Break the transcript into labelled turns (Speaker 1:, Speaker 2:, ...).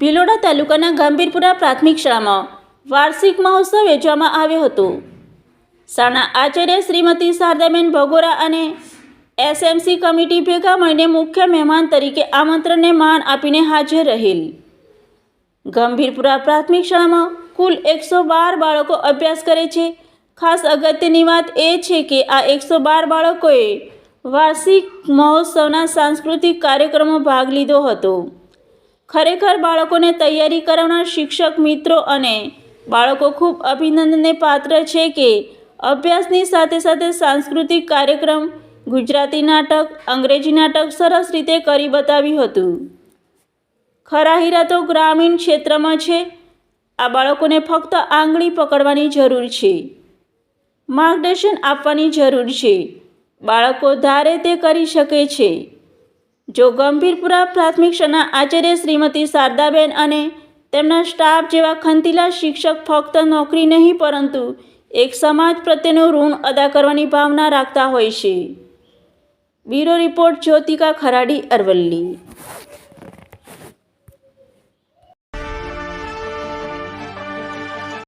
Speaker 1: ભિલોડા તાલુકાના ગંભીરપુરા પ્રાથમિક શાળામાં વાર્ષિક મહોત્સવ યોજવામાં આવ્યો હતો. શાળાના આચાર્ય શ્રીમતી શારદાબેન ભગોરા અને એસએમસી કમિટી ભેગા મળીને મુખ્ય મહેમાન તરીકે આમંત્રણને માન આપીને હાજર રહેલ. ગંભીરપુરા પ્રાથમિક શાળામાં કુલ એકસો બાર બાળકો અભ્યાસ કરે છે. ખાસ અગત્યની વાત એ છે કે આ એકસો બાર બાળકોએ વાર્ષિક મહોત્સવના સાંસ્કૃતિક કાર્યક્રમમાં ભાગ લીધો હતો. ખરેખર બાળકોને તૈયારી કરાવનાર શિક્ષક, મિત્રો અને બાળકો ખૂબ અભિનંદનને પાત્ર છે કે અભ્યાસની સાથે સાથે સાંસ્કૃતિક કાર્યક્રમ, ગુજરાતી નાટક, અંગ્રેજી નાટક સરસ રીતે કરી બતાવ્યું હતું. ખરા હીરા તો ગ્રામીણ ક્ષેત્રમાં છે. આ બાળકોને ફક્ત આંગળી પકડવાની જરૂર છે. માર્ગદર્શન આપવાની જરૂર છે. બાળકો ધારે તે કરી શકે છે. જો ગંભીરપુરા પ્રાથમિક શાળાના આચાર્ય શ્રીમતી શારદાબેન અને તેમના સ્ટાફ જેવા ખંતીલા શિક્ષક ફક્ત નોકરી નહીં, પરંતુ એક સમાજ પ્રત્યેનું ઋણ અદા કરવાની ભાવના રાખતા હોય છે. Bureau report Jyotika Kharadi Aravalli.